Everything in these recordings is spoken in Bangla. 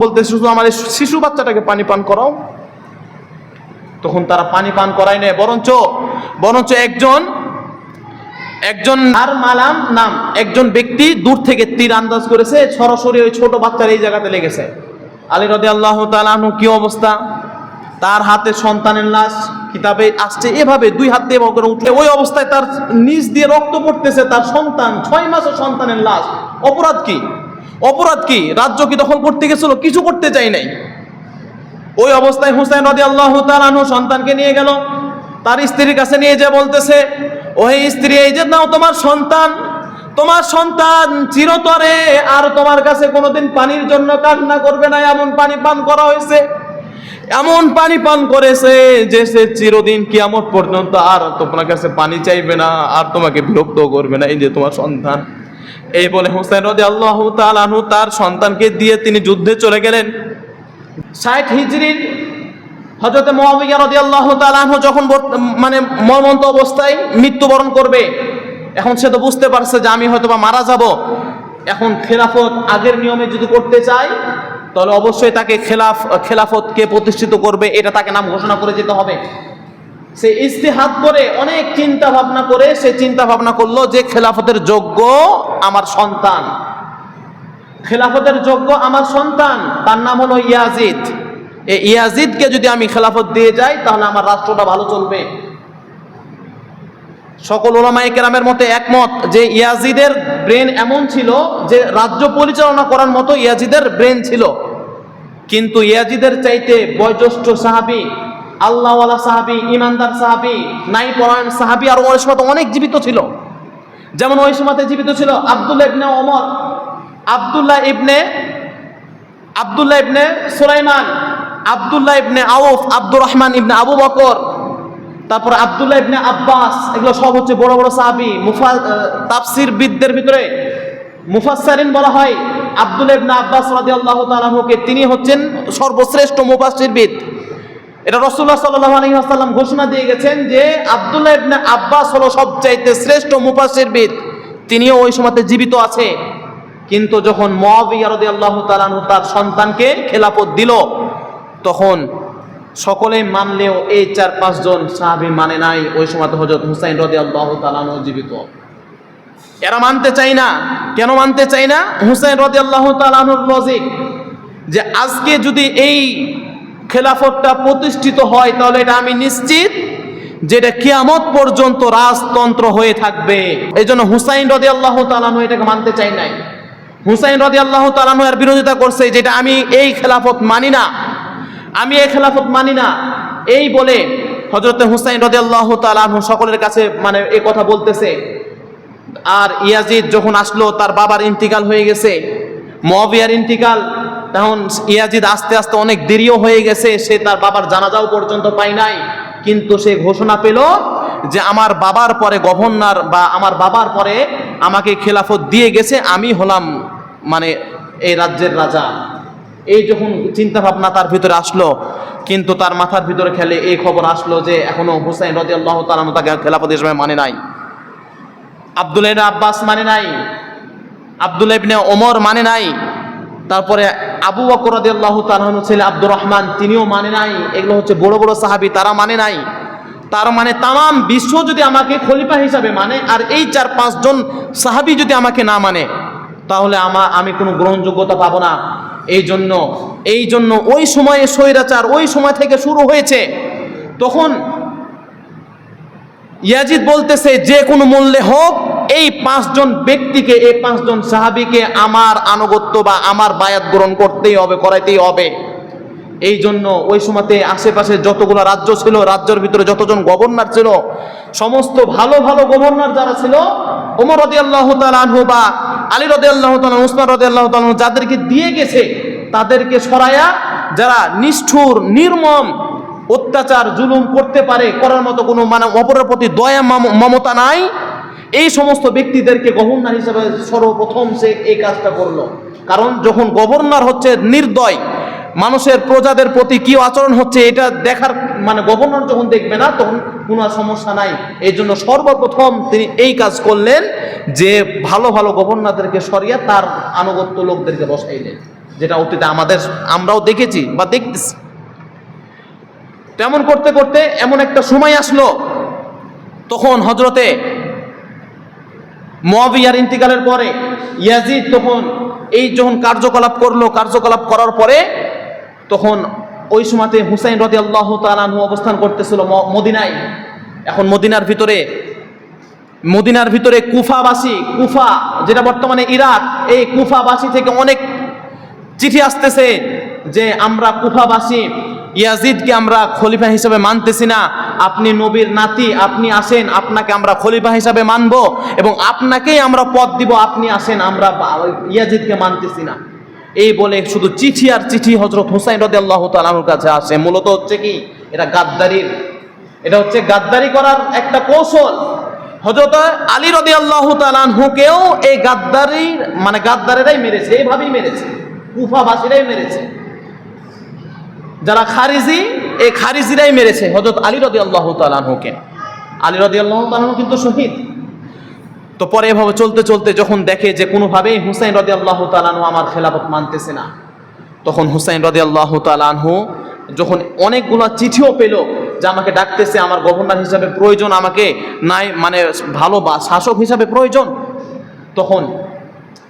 বলতে শুধু আমার শিশু বাচ্চাটাকে পানি পান করাও। তখন তারা পানি পান করায় নেয়। বরঞ্চ বরঞ্চ একজন একজন আর মালাম নাম, একজন ব্যক্তি দূর থেকে তীর আন্দাজ করেছে, সরাসরি ওই ছোট বাচ্চার এই জায়গাতে লেগেছে। আলী রদি আল্লাহ তালু কি অবস্থা? তার হাতে সন্তানের লাশ, কিতাবে আসছে, এভাবে দুই হাত দিয়ে করে উঠলে ওই অবস্থায় তার নিজ দিয়ে রক্ত পড়তেছে, তার সন্তান, ছয় মাসের সন্তানের লাশ। অপরাধ কি? অপরাধ কি? রাজ্য কি দখল করতে গেছিল? কিছু করতে চাই নাই। ওই অবস্থায় হুসাইন রদি আল্লাহ তালানু সন্তানকে নিয়ে গেল। তার স্ত্রীর কাছে নিয়ে যে বলতেছে, ওহে স্ত্রী, এই যে নাও তোমার সন্তান। তোমার সন্তান চিরতরে আর তোমার কাছে কোনোদিন পানির জন্য কান্না করবে না। এমন পানি পান করা হয়েছে। এমন পানি পান করেছে যে সে চিরদিন কিয়ামত পর্যন্ত আর তোমার কাছে পানি চাইবে না, আর তোমাকে বিরক্ত করবে না। এই যে তোমার সন্তান। এই বলে হুসাইন রদি আল্লাহ তালানু তার সন্তানকে দিয়ে তিনি যুদ্ধে চলে গেলেন। ষাট হিজরির হজরতে মহাবিয়া রদি আল্লাহ তালাহ যখন মানে মর্মন্ত অবস্থায় মৃত্যুবরণ করবে, এখন সে তো বুঝতে পারছে যে আমি হয়তো বা মারা যাব। এখন খেলাফত আগের নিয়মে যদি করতে চায়, তাহলে অবশ্যই তাকে খেলাফ খেলাফতকে প্রতিষ্ঠিত করবে, এটা তাকে নাম ঘোষণা করে যেতে হবে। সে ইস্তেহাত করে, অনেক চিন্তা ভাবনা করে, সে চিন্তা ভাবনা করল যে খেলাফতের যোগ্য আমার সন্তান। খেলাফতের যোগ্য আমার সন্তান, তার নাম হলো ইয়াজিদ। এই ইয়াজিদকে যদি আমি খেলাফত দিয়ে যাই, তাহলে আমার রাষ্ট্রটা ভালো চলবে। সকল ওলামাই কেরামের মতে একমত যে ইয়াজিদের ব্রেন এমন ছিল যে রাজ্য পরিচালনা করার মতো ইয়াজিদের ব্রেন ছিল। কিন্তু ইয়াজিদের চাইতে বয়োজ্যেষ্ঠ সাহাবি আল্লাহওয়ালা সাহাবি ইমানদার সাহাবি নাই পরায়ণ সাহাবি আর ওই সময় অনেক জীবিত ছিল। যেমন ওই সময়তে জীবিত ছিল আব্দুল্লাহ ইবনে ওমর। আব্দুল্লাহ ইবনে আব্দুল্লাহ ইবনে সুলাইমান, আব্দুল্লাহ ইবনে আউফ, আব্দুর রহমান ইবনে আবু বকর, তারপর আব্দুল্লাহ ইবনে আব্বাস, এগুলো সব হচ্ছে বড় বড় সাহাবি, মুফা তাফসির বিদদের ভিতরে। মুফাসসারিন বলা হয় আব্দুল্লাহ ইবনে আব্বাস রাদিয়াল্লাহু তাআলাকে তিনি হচ্ছেন সর্বশ্রেষ্ঠ মুফাসসিরবিদ। এটা রাসূলুল্লাহ সাল্লাল্লাহু আলাইহি ওয়াসাল্লাম ঘোষণা দিয়ে গেছেন যে আব্দুল্লাহ ইবনে আব্বাস হলো সবচাইতে শ্রেষ্ঠ মুফাসসিরবিদ তিনিও ওই সময়তে জীবিত আছে। কিন্তু যখন মুয়াবিয়া রাদিয়াল্লাহু তাআলা আনহু তার সন্তানকে খেলাফত দিল, তখন সকলেই মানলেও এই চার পাঁচজন সাহাবি মানে নাই। ওই সময় হজরত হুসাইন রদি আল্লাহ তালানো জীবিত। এরা মানতে চাই না। কেন মানতে চাই না? হুসাইন রদি আল্লাহ তালানুর লজিক যে আজকে যদি এই খেলাফতটা প্রতিষ্ঠিত হয়, তাহলে এটা আমি নিশ্চিত যেটা কিয়ামত পর্যন্ত রাজতন্ত্র হয়ে থাকবে। এই জন্য হুসাইন রদি আল্লাহ তালানু এটাকে মানতে চাই নাই। হুসাইন রদি আল্লাহ তালানু এর বিরোধিতা করছে যেটা আমি এই খেলাফত মানি না। আমি এই খেলাফত মানি না। এই বলে হজরত হুসাইন রদি আল্লাহ তালানহু সকলের কাছে মানে এই কথা বলতেছে। আর ইয়াজিদ যখন আসলো, তার বাবার ইন্তিকাল হয়ে গেছে। মবিয়ার ইন্তিকাল তখন ইয়াজিদ আস্তে আস্তে অনেক দেরিও হয়ে গেছে, সে তার বাবার জানাজাও পর্যন্ত পায় নাই। কিন্তু সে ঘোষণা পেল যে আমার বাবার পরে গভর্নর বা আমার বাবার পরে আমাকে খেলাফত দিয়ে গেছে, আমি হলাম মানে এই রাজ্যের রাজা। এই যখন চিন্তা ভাবনা তার ভিতরে আসলো, কিন্তু তার মাথার ভিতরে খেলে এই খবর আসলো যে এখনও হুসাইন রদি আল্লাহ তালানো তাকে খেলাফত হিসেবে মানে নাই। আব্দুল্লাহ আব্বাস মানে নাই। আব্দুল্লাহ ইবনে ওমর মানে নাই। তারপরে আবু বকর রাদিয়াল্লাহু তাআলার ছেলে আব্দুর রহমান, তিনিও মানে নাই। এগুলো হচ্ছে বড় বড় সাহাবি, তারা মানে নাই। তার মানে তাম বিশ্ব যদি আমাকে খলিফা হিসাবে মানে আর এই চার পাঁচজন সাহাবী যদি আমাকে না মানে তাহলে আমা, আমি কোনো গ্রহণযোগ্যতা পাবো না। এই জন্য এই জন্য ওই সময়ে স্বৈরাচার ওই সময় থেকে শুরু হয়েছে। তখন ইয়াজিদ বলতেছে, যে কোনো মূল্যে হোক এই পাঁচজন ব্যক্তিকে, এই পাঁচজন সাহাবিকে আমার আনুগত্য বা আমার বায়াত গ্রহণ করতেই হবে, করাইতেই হবে। এই জন্য ওই সময়তে আশেপাশে যতগুলো রাজ্য ছিল, রাজ্যের ভিতরে যতজন গভর্নর ছিল, সমস্ত ভালো ভালো গভর্নর যারা ছিল, ওমর রদি আল্লাহ আনহু বা আলী রদি আল্লাহ উসমান রদি আল্লাহ যাদেরকে দিয়ে গেছে, তাদেরকে সরায়া যারা নিষ্ঠুর, নির্মম, অত্যাচার, জুলুম করতে পারে, করার মতো কোনো মানে অপরের প্রতি দয়া, মাম- মমতা নাই এই সমস্ত ব্যক্তিদেরকে গভর্নর হিসেবে সর্বপ্রথম সে এই কাজটা করল। কারণ যখন গভর্নর হচ্ছে নির্দয়, মানুষের প্রজাদের প্রতি কি আচরণ হচ্ছে এটা দেখার মানে গভর্নর যখন দেখবে না, তখন কোনো সমস্যা নাই। এই জন্য সর্বপ্রথম তিনি এই কাজ করলেন যে ভালো ভালো গভর্নরদেরকে সরিয়ে তার আনুগত্য লোকদেরকে বসাইলেন, যেটা অতীতে আমাদের, আমরাও দেখেছি বা দেখতেছি। তেমন করতে করতে এমন একটা সময় আসলো, তখন হজরতে মহাবিয়ার ইন্তিকালের পরে ইয়াজিদ তখন এই যখন কার্যকলাপ করল, কার্যকলাপ করার পরে তখন ওই সময়তে হুসাইন রদি আল্লাহ তালানহু অবস্থান করতেছিল মদিনায়। এখন মদিনার ভিতরে মদিনার ভিতরে কুফাবাসী, কুফা যেটা বর্তমানে ইরাক, এই কুফাবাসী থেকে অনেক চিঠি আসতেছে যে আমরা কুফাবাসী ইয়াজিদকে আমরা খলিফা হিসেবে মানতেছি না। আপনি নবীর নাতি, আপনি আসেন, আপনাকে আমরা খলিফা হিসাবে মানব এবং আপনাকেই আমরা পদ দিব, আপনি আসেন, আমরা ইয়াজিদকে মানতেছি না। এই বলে শুধু চিঠি আর চিঠি হজরত হুসাইন রদে আল্লাহ তালানুর কাছে আসে। মূলত হচ্ছে কি? এটা গাদ্দারির। এটা হচ্ছে গাদ্দারি করার একটা কৌশল। হজরত আলী রদি আল্লাহ তালানহুকেও এই গাদ্দারির মানে গাদ্দারেরাই মেরেছে, এইভাবেই মেরেছে। কুফাবাসীরাই মেরেছে। যারা খারিজি, এই খারিজিরাই মেরেছে। হজরত আলী রদি আল্লাহ তালানহুকে আলী রদি আল্লাহ তালানহু কিন্তু শহীদ। তো পরে এভাবে চলতে চলতে যখন দেখে যে কোনোভাবেই হুসাইন রদি আল্লাহ তালানহু আমার খেলাফত মানতেছে না, তখন হুসাইন রদি আল্লাহ তালানহু যখন অনেকগুলো চিঠিও পেল যে আমাকে ডাকতেছে, আমার গভর্নর হিসাবে প্রয়োজন আমাকে নাই মানে ভালো বা শাসক হিসাবে প্রয়োজন। তখন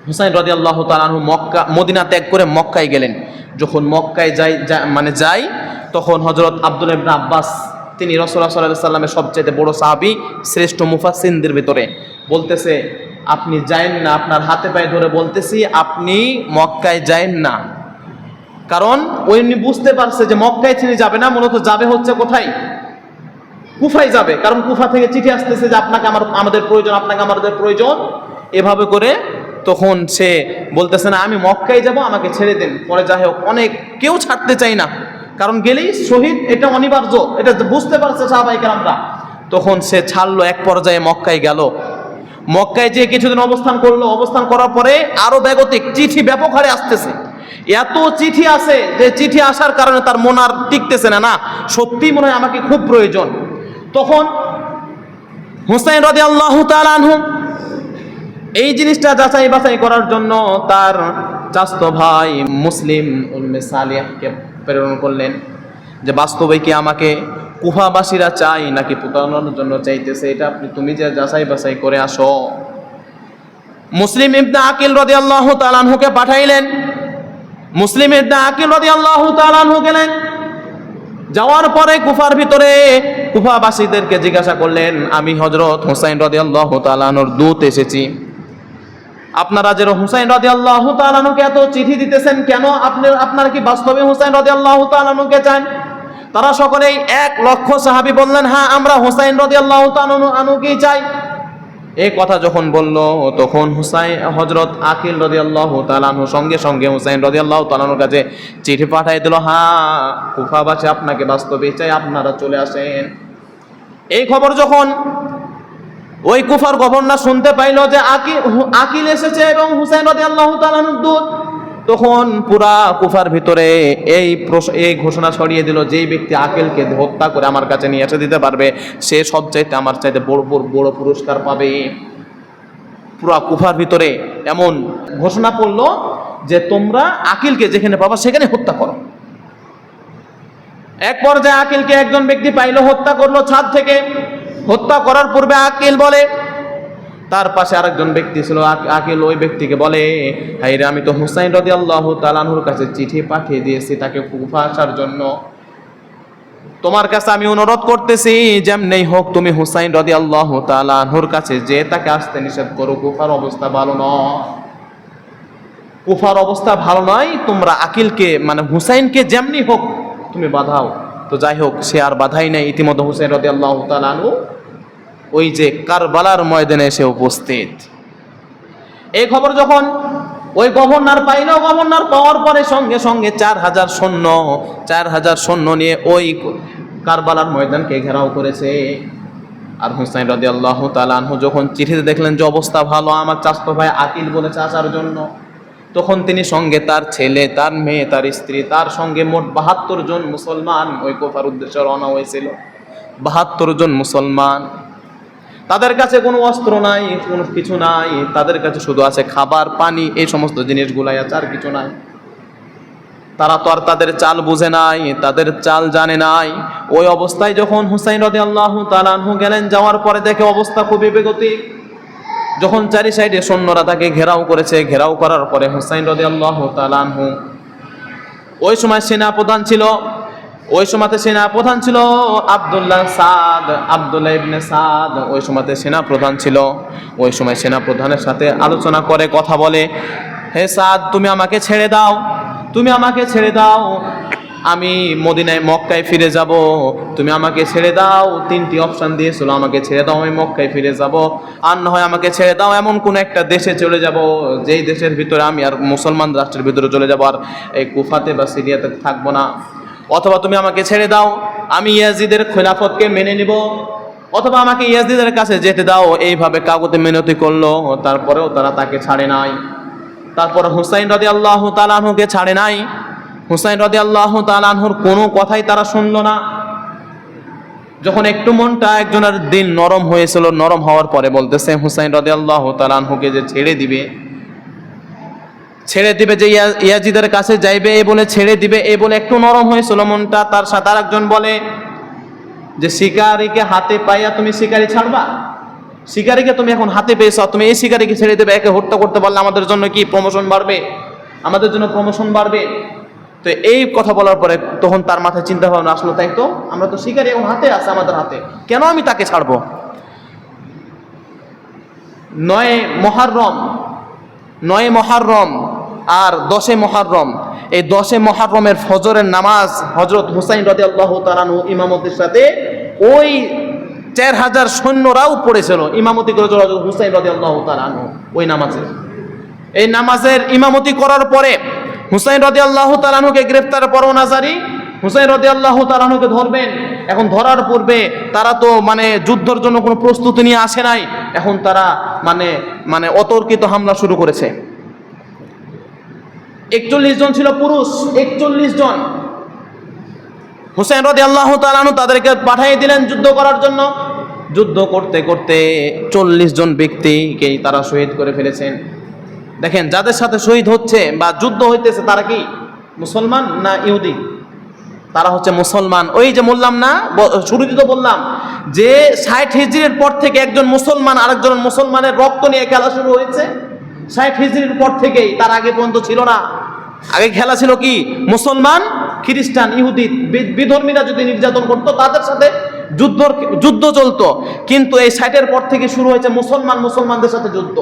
হুসাইন রদি আল্লাহ তালানহু মক্কা, মদিনা ত্যাগ করে মক্কায় গেলেন। যখন মক্কায় যাই মানে যাই, তখন হজরত আব্দুল ইবনা আব্বাস, তিনি রসুল্লাহ সাল্লাহ সাল্লামের সবচেয়ে বড় সাহাবি, শ্রেষ্ঠ মুফাসিনদের ভিতরে। বলতেছে, আপনি যায়েন না, আপনার হাতে পায়ে ধরে বলতেছি, আপনি মক্কায় যায়েন না। কারণ ওই বুঝতে পারছে যে মক্কায় তিনি যাবে না, মূলত যাবে হচ্ছে কোথায়? কুফায় যাবে। কারণ কুফা থেকে চিঠি আসতেছে যে আপনাকে আমার, আমাদের প্রয়োজন, আপনাকে আমাদের প্রয়োজন। এভাবে করে তখন সে বলতেছে, না, আমি মক্কায় যাব, আমাকে ছেড়ে দেন। পরে যাই হোক, অনেক কেউ ছাড়তে চাই না। কারণ গেলেই শহীদ, এটা অনিবার্য। এটা বুঝতে পারছে সাহাবাইকার তখন সে ছাড়লো, এক পর্যায়ে মক্কায় গেল। মক্কায় যে কিছুদিন অবস্থান করল। অবস্থান করার পরে আরও বেগতিক চিঠি ব্যাপক হারে আসতেছে। এত চিঠি আছে যে চিঠি আসার কারণে তার মন আর টিকতেছে না না, সত্যি মনে হয় আমাকে খুব প্রয়োজন। তখন হুসাইন রদি আল্লাহ তালানহু এই জিনিসটা যাচাই বাছাই করার জন্য তার চাস্ত ভাই মুসলিম উলমে সালিয়াহকে প্রেরণ করলেন যে বাস্তবে কি আমাকে কুফাবাসীরা চাই নাকি পুতানোর জন্য চাইতেছে? এটা আপনি তুমি যে যাচাই বাছাই করে আসো। মুসলিম ইবনে আকিল রদি আল্লাহ তালানহুকে পাঠাইলেন। মুসলিম ইবনে আকিল রদি আল্লাহ তালানহু গেলেন। যাওয়ার পরে কুফার ভিতরে কুফাবাসীদেরকে জিজ্ঞাসা করলেন, আমি হজরত হুসাইন রদি আল্লাহ তালানোর দূত এসেছি। আপনারা যে হুসাইন রদি আল্লাহ তালানুকে এত চিঠি দিতেছেন, কেন আপনি, আপনারা কি বাস্তবে হুসাইন রদি আল্লাহ তালানুকে চান? তারা সকলেই এক লক্ষ সাহাবি বললেন হ্যাঁ আমরা হুসাইন রদি আল্লাহ আনুকেই চাই। এই কথা যখন বলল, তখন হুসাইন হজরত আকিল রদি আল্লাহ তালানহু সঙ্গে সঙ্গে হুসাইন রদি আল্লাহ তালানুর কাছে চিঠি পাঠাই দিল হ্যাঁ কুফাবাসী আপনাকে বাস্তবে চাই, আপনারা চলে আসেন। এই খবর যখন ওই কুফার গভর্নর শুনতে পাইল যে আকিল এসেছে এবং হুসাইন রদি আল্লাহ দূত। তখন পুরা কুফার ভিতরে এই এই ঘোষণা ছড়িয়ে দিল, যেই ব্যক্তি আকিলকে হত্যা করে আমার কাছে নিয়ে এসে দিতে পারবে, সে সব চাইতে আমার চাইতে বড় বড় বড় পুরস্কার পাবে। পুরা কুফার ভিতরে এমন ঘোষণা পড়ল যে তোমরা আকিলকে যেখানে পাবা সেখানে হত্যা করো। এক পর্যায়ে আকিলকে একজন ব্যক্তি পাইলো, হত্যা করল ছাদ থেকে। হত্যা করার পূর্বে আকিল বলে। তার পাশে আরেকজন ব্যক্তি ছিল আকিল, ওই ব্যক্তিকে বলে হাইরে আমি তো হুসাইন রদি আল্লাহ তালানহুর কাছে চিঠি পাঠিয়ে দিয়েছি তাকে কুফা আসার জন্য। তোমার কাছে আমি অনুরোধ করতেছি যেমনি হোক তুমি হুসাইন রদি আল্লাহ তালানহুর কাছে যে তাকে আসতে নিষেধ করো, কুফার অবস্থা ভালো নয়। কুফার অবস্থা ভালো নয়, তোমরা আকিলকে মানে হুসাইনকে যেমনি হোক তুমি বাধাও। তো যাই হোক, সে আর বাধাই নাই ইতিমধ্যে হুসাইন রদি আল্লাহ তালানহু ওই যে কারবালার ময়দানে এসে উপস্থিত। এই খবর যখন ওই গভর্নর পাইল, গভর্নর পাওয়ার পরে সঙ্গে সঙ্গে চার হাজার সৈন্য, চার হাজার সৈন্য নিয়ে ওই কারবালার ময়দানকে ঘেরাও করেছে। আর হুসাইন রদি আল্লাহ তালানহু যখন চিঠিতে দেখলেন যে অবস্থা ভালো, আমার চাস্তো ভাই আকিল বলেছে আসার জন্য, তখন তিনি সঙ্গে তার ছেলে, তার মেয়ে, তার স্ত্রী, তার সঙ্গে মোট বাহাত্তর জন মুসলমান ওই কোফার উদ্দেশ্যে রওনা হয়েছিল। বাহাত্তর জন মুসলমান তাদের কাছে কোনো অস্ত্র নাই, কোনো কিছু নাই, তাদের কাছে শুধু আছে খাবার, পানি, এই সমস্ত জিনিসগুলাই আছে, আর কিছু নাই। তারা তো আর তাদের চাল বুঝে নাই, তাদের চাল জানে নাই। ওই অবস্থায় যখন হুসাইন রদি আল্লাহ তালানহু গেলেন, যাওয়ার পরে দেখে অবস্থা খুবই বেগতিক। যখন চারি সাইডে সৈন্যরা তাকে ঘেরাও করেছে, ঘেরাও করার পরে হুসাইন রদি আল্লাহ তালানহু ওই সময় সেনা প্রধান ছিল। ওই সময়তে সেনা প্রধান ছিল আব্দুল্লাহ সাদ, আব্দুল্লাহ ইবনে সাদ। ওই সময়তে সেনা প্রধান ছিল। ওই সময় সেনা প্রধানের সাথে আলোচনা করে, কথা বলে, হে সাদ, তুমি আমাকে ছেড়ে দাও, তুমি আমাকে ছেড়ে দাও, আমি মদিনায় মক্কায় ফিরে যাব, তুমি আমাকে ছেড়ে দাও, তিনটি অপশান দিয়েছিল, আমাকে ছেড়ে দাও, আমি মক্কায় ফিরে যাব। আর না হয় আমাকে ছেড়ে দাও, এমন কোন একটা দেশে চলে যাব, যেই দেশের ভিতরে আমি আর মুসলমান রাষ্ট্রের ভিতরে চলে যাব, আর এই কুফাতে বা সিরিয়াতে থাকব না। অথবা তুমি আমাকে ছেড়ে দাও, আমি ইয়াজিদের খেলাফতকে মেনে নিব। অথবা আমাকে ইয়াজিদের কাছে যেতে দাও, এইভাবে কাগজে মিনতি করল, তারপরেও তারা তাকে ছাড়ে নাই। তারপর হুসাইন রদি আল্লাহ তালাহুকে ছাড়ে নাই। হুসাইন রদি আল্লাহ তালাহুর কোনো কথাই তারা শুনল না। যখন একটু মনটা একজনের দিন নরম হয়েছিল, নরম হওয়ার পরে বলতেছে, হুসাইন রদি আল্লাহ তালাহুকে যে ছেড়ে দিবে ছেড়ে দিবে যে ইয়া- ইয়াজিদের কাছে যাইবে এ বলে ছেড়ে দিবে, এ বলে একটু নরম হয়েছিল মনটা তার সাথে আরেকজন বলে যে, শিকারীকে হাতে পাইয়া তুমি শিকারি ছাড়বা? শিকারীকে তুমি এখন হাতে পেয়েছ, তুমি এই শিকারীকে ছেড়ে দেবে, একে হত্যা করতে পারলে আমাদের জন্য কি প্রমোশন বাড়বে? আমাদের জন্য প্রমোশন বাড়বে? তো এই কথা বলার পরে তখন তার মাথায় চিন্তা ভাবনা আসলো, তাই তো? আমরা তো শিকারি এখন হাতে আছে আমাদের হাতে, কেন আমি তাকে ছাড়বো? নয় মহারম নয় মহারম আর দশে মহারম। এই দশে মহারমের ফজরের নামাজ হজরত হুসাইন রদি আল্লাহ তালানু ইমামতির সাথে ওই চার হাজার সৈন্যরাও পড়েছিল। ইমামতি করেছিল হজরত হুসাইন রদি আল্লাহ তালানু ওই নামাজের এই নামাজের ইমামতি করার পরে হুসাইন রদি আল্লাহ তালানুকে গ্রেফতার পরোনা জারি হুসাইন রদি আল্লাহ তালানুকে ধরবেন। এখন ধরার পূর্বে তারা তো মানে যুদ্ধর জন্য কোনো প্রস্তুতি নিয়ে আসে নাই। এখন তারা মানে মানে অতর্কিত হামলা শুরু করেছে। একচল্লিশ জন ছিল পুরুষ, একচল্লিশ জন। হুসেন রদি আল্লাহ তালানু তাদেরকে পাঠিয়ে দিলেন যুদ্ধ করার জন্য। যুদ্ধ করতে করতে চল্লিশ জন ব্যক্তিকেই তারা শহীদ করে ফেলেছেন। দেখেন, যাদের সাথে শহীদ হচ্ছে বা যুদ্ধ হইতেছে তারা কি? মুসলমান না ইহুদি? তারা হচ্ছে মুসলমান। ওই যে বললাম না শুরুতে তো বললাম যে ষাট হিজড়ির পর থেকে একজন মুসলমান আরেকজন মুসলমানের রক্ত নিয়ে খেলা শুরু হয়েছে। ষাট হিজড়ির পর থেকেই, তার আগে পর্যন্ত ছিল না। আগে খেলা ছিল কি? মুসলমান, খ্রিস্টান, ইহুদি বিধর্মীরা যদি নির্যাতন করতো, তাদের সাথে যুদ্ধ যুদ্ধ চলতো। কিন্তু এই ষাটের পর থেকে শুরু হয়েছে মুসলমান, মুসলমানদের সাথে যুদ্ধ।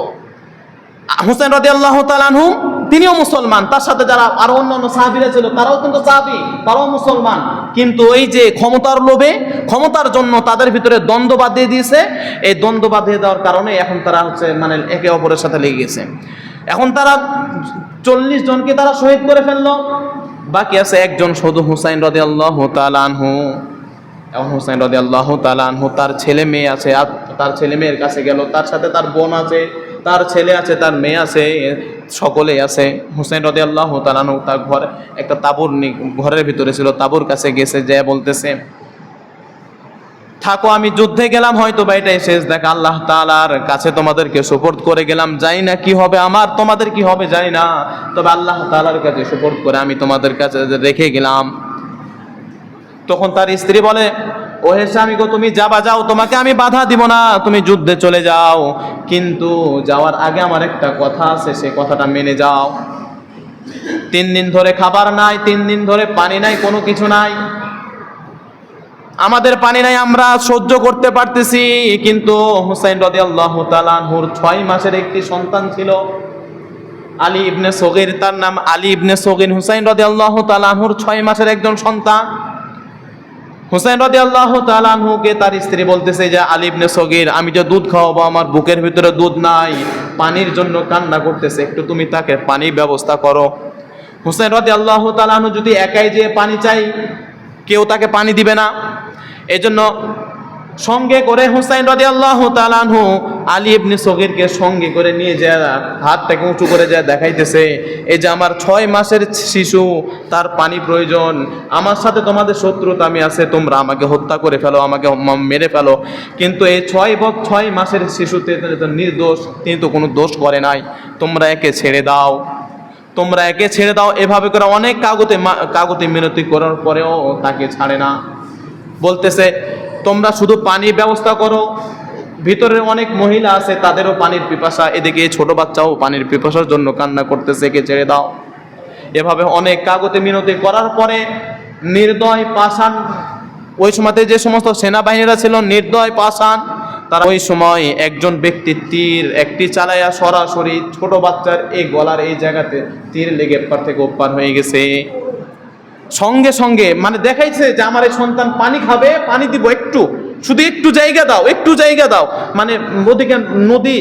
হুসেন রাজি আল্লাহ তালানহু তিনিও মুসলমান। তার সাথে যারা আরও অন্যান্য সাহাবিরা ছিল, তারাও কিন্তু সাহাবি, তারাও মুসলমান। কিন্তু ওই যে ক্ষমতার লোভে, ক্ষমতার জন্য তাদের ভিতরে দ্বন্দ্ব বাঁধিয়ে দিয়েছে। এই দ্বন্দ্ব বাঁধিয়ে দেওয়ার কারণে এখন তারা হচ্ছে মানে একে অপরের সাথে লেগে গেছে। এখন তারা চল্লিশ জনকে তারা শহীদ করে ফেলল। বাকি আছে একজন শুধু হুসাইন রদে আল্লাহ তালানহু এখন হুসাইন রাজি আল্লাহ তালানহু তার ছেলে মেয়ে আছে। তার ছেলে মেয়ের কাছে গেল, তার সাথে তার বোন আছে। তার ছেলে আছে, তার মেয়ে আছে, সকলে আছে। হুসাইন রদে আল্লাহ তালানহু তার ঘর, একটা তাবুর ঘরের ভিতরে ছিল, তাবুর কাছে গেছে যে বলতেছে, থাকো, আমি যুদ্ধে গেলাম, হয়তো বা এটাই শেষ দেখ। আল্লাহ তালার কাছে তোমাদেরকে সুপোর্ট করে গেলাম। জানি না কি হবে, আমার তোমাদের কি হবে, জানি না। তবে আল্লাহ তালার কাছে সুপোর্ট করে আমি তোমাদের কাছে রেখে গেলাম। তখন তার স্ত্রী বলে ও হে স্বামী গো, তুমি যাবা, যাও, তোমাকে আমি বাধা দিব না, তুমি যুদ্ধে চলে যাও। কিন্তু যাওয়ার আগে আমার একটা কথা আছে, সে কথাটা মেনে যাও। তিন দিন ধরে খাবার নাই, তিন দিন ধরে পানি নাই, কোনো কিছু নাই। আমাদের পানি নাই, আমরা সহ্য করতে পারতেছি, কিন্তু হুসাইন রদি আল্লাহ তালানহুর ছয় মাসের একটি সন্তান ছিল, আলী ইবনে সগির। তার নাম আলী ইবনে সগির। হুসাইন রদি আল্লাহ তালানহুর ছয় মাসের একজন সন্তান। হুসাইন রদি আল্লাহ তালানহুকে তার স্ত্রী বলতেছে যে আলিবনে সগির, আমি যে দুধ খাওয়াবো, আমার বুকের ভিতরে দুধ নাই। পানির জন্য কান্না করতেছে। একটু তুমি তাকে পানির ব্যবস্থা করো। হুসাইন রদি আল্লাহ তালানহু যদি একাই যেয়ে পানি চাই কেউ তাকে পানি দিবে না। এজন্য সঙ্গে করে হুসাইন রদি আল্লাহ তালানহু আলী ইবনে সগিরকে সঙ্গে করে নিয়ে যায়, হাতটাকে উঁচু করে যায়, দেখাইতেছে, এই যে আমার ছয় মাসের শিশু, তার পানি প্রয়োজন, আমার সাথে তোমাদের শত্রুতা আমি আছে, তোমরা আমাকে হত্যা করে ফেলো, আমাকে মেরে ফেলো। কিন্তু এই ছয় বক, ছয় মাসের শিশুতে নির্দোষ, তিনি তো কোনো দোষ করে নাই। তোমরা একে ছেড়ে দাও, তোমরা একে ছেড়ে দাও। এভাবে করে অনেক কাগতে কাগতে মিনতি করার পরেও তাকে ছাড়ে না। বলতেছে তোমরা শুধু পানির ব্যবস্থা করো। ভিতরে অনেক মহিলা আছে, তাদেরও পানির পিপাসা। এদিকে ছোট বাচ্চাও পানির পিপাসার জন্য কান্না করতেছে, একে ছেড়ে দাও। এভাবে অনেক কাগতে মিনতি করার পরে নির্দয় পাষাণ, ওই সময়তে যে সমস্ত সেনাবাহিনীরা ছিল, নির্দয় পাষাণ, তারা ওই সময় একজন ব্যক্তি তীর একটি চালাইয়া সরাসরি ছোট বাচ্চার এই গলার এই জায়গাতে তীর লেগে পার থেকে ওপার হয়ে গেছে। সঙ্গে সঙ্গে মানে দেখাইছে যে আমার এই সন্তান পানি খাবে, পানি দিব একটু। শুধু একটু জায়গা দাও, একটু জায়গা দাও। মানে ওদিকে নদী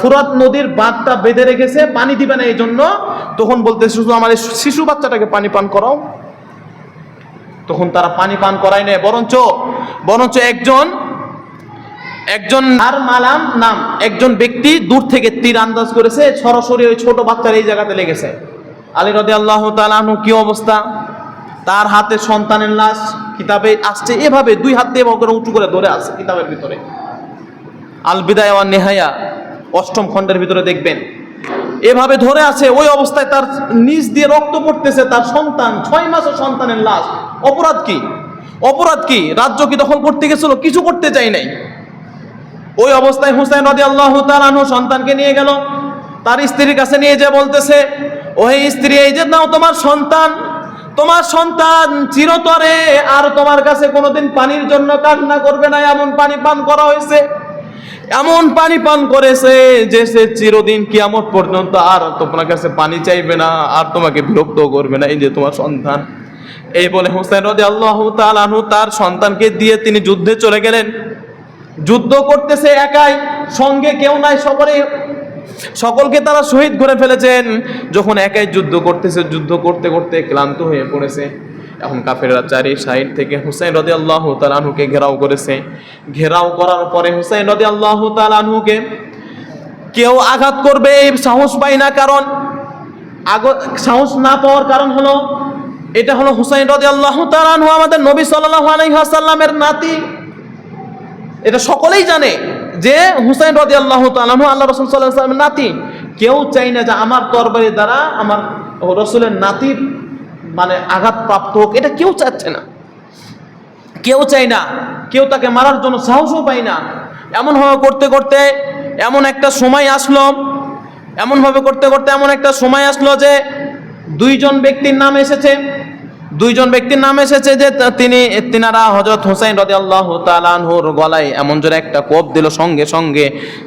ফুরাত নদীর বাঁধটা বেঁধে রেখেছে, পানি দিবে না এই জন্য তখন বলতে শুধু আমার শিশু বাচ্চাটাকে পানি পান করাও। তখন তারা পানি পান করায় নেয়। বরঞ্চ বরঞ্চ একজন একজন আর মালাম নাম, একজন ব্যক্তি দূর থেকে তীর আন্দাজ করেছে, সরাসরি ওই ছোট বাচ্চার এই জায়গাতে লেগেছে। আলী রদি আল্লাহ তালাহু কি অবস্থা? তার হাতে সন্তানের লাশ কিতাবে আসছে। এভাবে দুই হাত দিয়ে করে উঁচু করে ধরে আছে কিতাবের ভিতরে। আল বিদায় ওয়ান নেহায়া, অষ্টম খণ্ডের ভিতরে দেখবেন। এভাবে ধরে আছে ওই অবস্থায় তার নিজ দিয়ে রক্ত পড়তেছে, তার সন্তান, ছয় মাসের সন্তানের লাশ। অপরাধ কি? অপরাধ কি? রাজ্য কি দখল করতে গেছিল? কিছু করতে চাই নাই। ওই অবস্থায় হুসাইন রদি আল্লাহ তালানহ সন্তানকে নিয়ে গেল। তার স্ত্রীর কাছে নিয়ে যে বলতেছে, ওহে স্ত্রী, এই যে নাও তোমার সন্তান। তোমার সন্তান চিরতরে আর তোমার কাছে কোনোদিন পানির জন্য কান্না করবে না, এমন পানি পান করা হয়েছে। এমন পানি পান করেছে যে সে চিরদিন কিয়ামত পর্যন্ত আর তোমার কাছে পানি চাইবে না, আর তোমাকে বিরক্ত করবে না। এই যে তোমার সন্তান। এই বলে হুসাইন রদি আল্লাহ তালানহু তার সন্তানকে দিয়ে তিনি যুদ্ধে চলে গেলেন। যুদ্ধ করতেছে একাই, সঙ্গে কেউ নাই সকলে সকলকে তারা শহীদ করে ফেলেছেন। যখন একাই যুদ্ধ করতেছে, যুদ্ধ করতে করতে ক্লান্ত হয়ে পড়েছে। এখন কাফেররা চারি সাইড থেকে হুসাইন রদি আল্লাহ তালানহুকে ঘেরাও করেছে। ঘেরাও করার পরে হুসাইন রদি আল্লাহ তালানহুকে কেউ আঘাত করবে, এই সাহস পায় না কারণ সাহস না পাওয়ার কারণ হলো, এটা হলো হুসাইন রদি আল্লাহ তালানহু আমাদের নবী সাল্লাহ আলাইহাসাল্লামের নাতি। এটা সকলেই জানে। যে হুসাইন রদি আল্লাহ তালাহু আল্লাহ রসুল সাল্লাহ সাল্লামের নাতি। কেউ চাই না যে আমার তরবারির দ্বারা আমার রসুলের নাতির মানে আঘাত প্রাপ্ত হোক, এটা কেউ চাচ্ছে না। কেউ চাই না। কেউ তাকে মারার জন্য সাহসও পায় না। এমনভাবে করতে করতে এমন একটা সময় আসলো। এমনভাবে করতে করতে এমন একটা সময় আসলো যে দুইজন ব্যক্তির নাম এসেছে। দুইজন ব্যক্তির নাম এসেছে যে তিনি, তিনারা হজরত হোসেন রদি আল্লাহ তালানহুর গলায় এমন জোরে একটা কোপ দিল, সঙ্গে সঙ্গে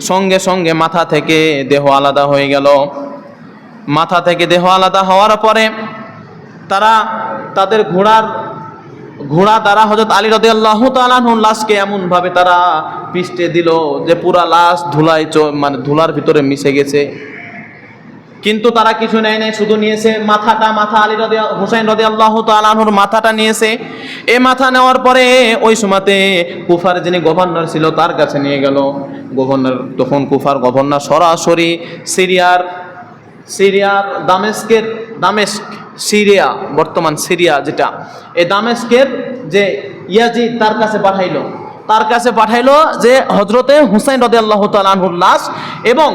সঙ্গে সঙ্গে মাথা থেকে দেহ আলাদা হয়ে গেল। মাথা থেকে দেহ আলাদা হওয়ার পরে তারা তাদের ঘোড়ার, ঘোড়া দ্বারা হজরত আলী রদি আল্লাহ তালাহুর লাশকে এমনভাবে তারা পিষ্টে দিল যে পুরা লাশ ধুলায় মানে ধুলার ভিতরে মিশে গেছে। কিন্তু তারা কিছু নেয় নাই, শুধু নিয়েছে মাথাটা, মাথা আলী রদি, হুসাইন রদি আল্লাহ তালাহুর মাথাটা নিয়েছে। এ মাথা নেওয়ার পরে ওই সময়তে কুফার যিনি গভর্নর ছিল তার কাছে নিয়ে গেল। গভর্নর, তখন কুফার গভর্নর সরাসরি সিরিয়ার সিরিয়ার দামেস্কের, দামেস্ক, সিরিয়া, বর্তমান সিরিয়া যেটা, এই দামেস্কের যে ইয়াজিদ তার কাছে পাঠাইলো। তার কাছে পাঠাইলো যে হজরতে হুসাইন রদে আল্লাহ তালাহুর লাশ এবং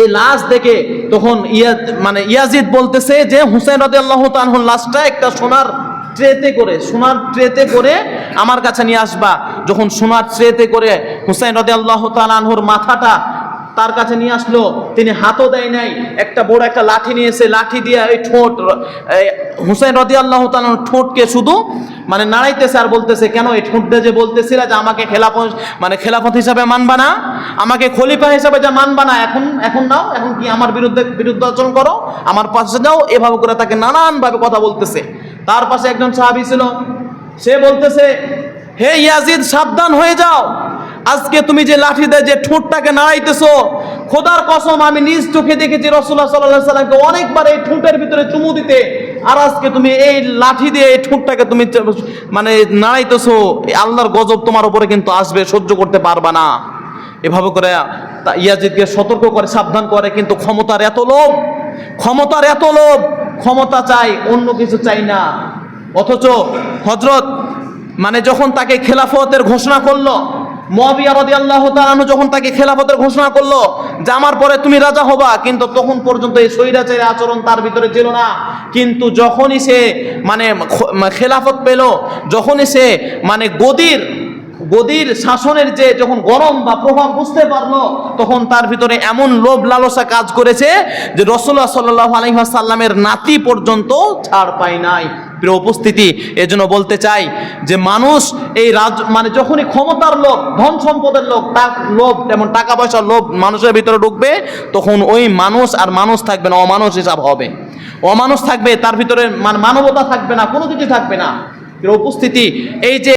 এই লাশ দেখে তখন ইয়া মানে ইয়াজিদ বলতেছে যে হুসেন রদে আল্লাহ তালাহুর লাশটা একটা সোনার ট্রেতে করে, সোনার ট্রেতে করে আমার কাছে নিয়ে আসবা। যখন সোনার ট্রেতে করে হুসেন রদে আল্লাহ তালাহুর মাথাটা তার কাছে নিয়ে আসলো। তিনি হাতও দেয় নাই। একটা বড় একটা লাঠি নিয়েছে লাঠি দিয়ে এই ঠোঁট, এই হুসাইন রদি আল্লাহ ঠোঁটকে শুধু মানে নাড়াইতেছে আর বলতেছে, কেন এই ঠোঁটটা যে বলতেছিল যে আমাকে খেলাফত মানে খেলাফত হিসাবে মানবা না? আমাকে খলিফা হিসাবে যে মানবা না? এখন এখন নাও, এখন কি আমার বিরুদ্ধে বিরুদ্ধে আচরণ করো? আমার পাশে যাও। এভাবে করে তাকে নানানভাবে কথা বলতেছে। তার পাশে একজন সাহাবি ছিল। সে বলতেছে, হে ইয়াজিদ, সাবধান হয়ে যাও। আজকে তুমি যে লাঠি দিয়ে যে ঠোঁটটাকে নাড়াইতেছো, খোদার কসম, আমি নিজ চোখে দেখেছি রসুল্লাহ সাল্লাহ সাল্লামকে অনেকবার এই ঠোঁটের ভিতরে চুমু দিতে, আর আজকে তুমি এই লাঠি দিয়ে এই ঠোঁটটাকে তুমি মানে নাড়াইতেছো, এই আল্লাহর গজব তোমার উপরে কিন্তু আসবে, সহ্য করতে পারবা না। এভাবে করে ইয়াজিদকে সতর্ক করে, সাবধান করে, কিন্তু ক্ষমতার এত লোভ, ক্ষমতার এত লোভ, ক্ষমতা চাই, অন্য কিছু চাই না। অথচ হজরত মানে যখন তাকে খেলাফতের ঘোষণা করল আনহু যখন তাকে খেলাফতের ঘোষণা করল, যে আমার পরে তুমি রাজা হবা, কিন্তু তখন পর্যন্ত এই স্বৈরাচারী আচরণ তার ভিতরে ছিল না। কিন্তু যখনই সে মানে খেলাফত পেল, যখনই সে মানে গদির গদির শাসনের যে যখন গরম বা প্রভাব বুঝতে পারল, তখন তার ভিতরে এমন লোভ লালসা কাজ করেছে যে রসুল্লাহ সাল্লাহ আলহিহাসাল্লামের নাতি পর্যন্ত ছাড় পায় নাই। প্রিয় উপস্থিতি এজন্য বলতে চাই যে মানুষ এই রাজ মানে যখনই ক্ষমতার লোক ধন সম্পদের লোক তার লোভ যেমন টাকা পয়সার লোভ মানুষের ভিতরে ঢুকবে, তখন ওই মানুষ আর মানুষ থাকবে না, অমানুষ হিসাব হবে। অমানুষ থাকবে, তার ভিতরে মানে মানবতা থাকবে না, কোনো কিছু থাকবে না। উপস্থিতি, এই যে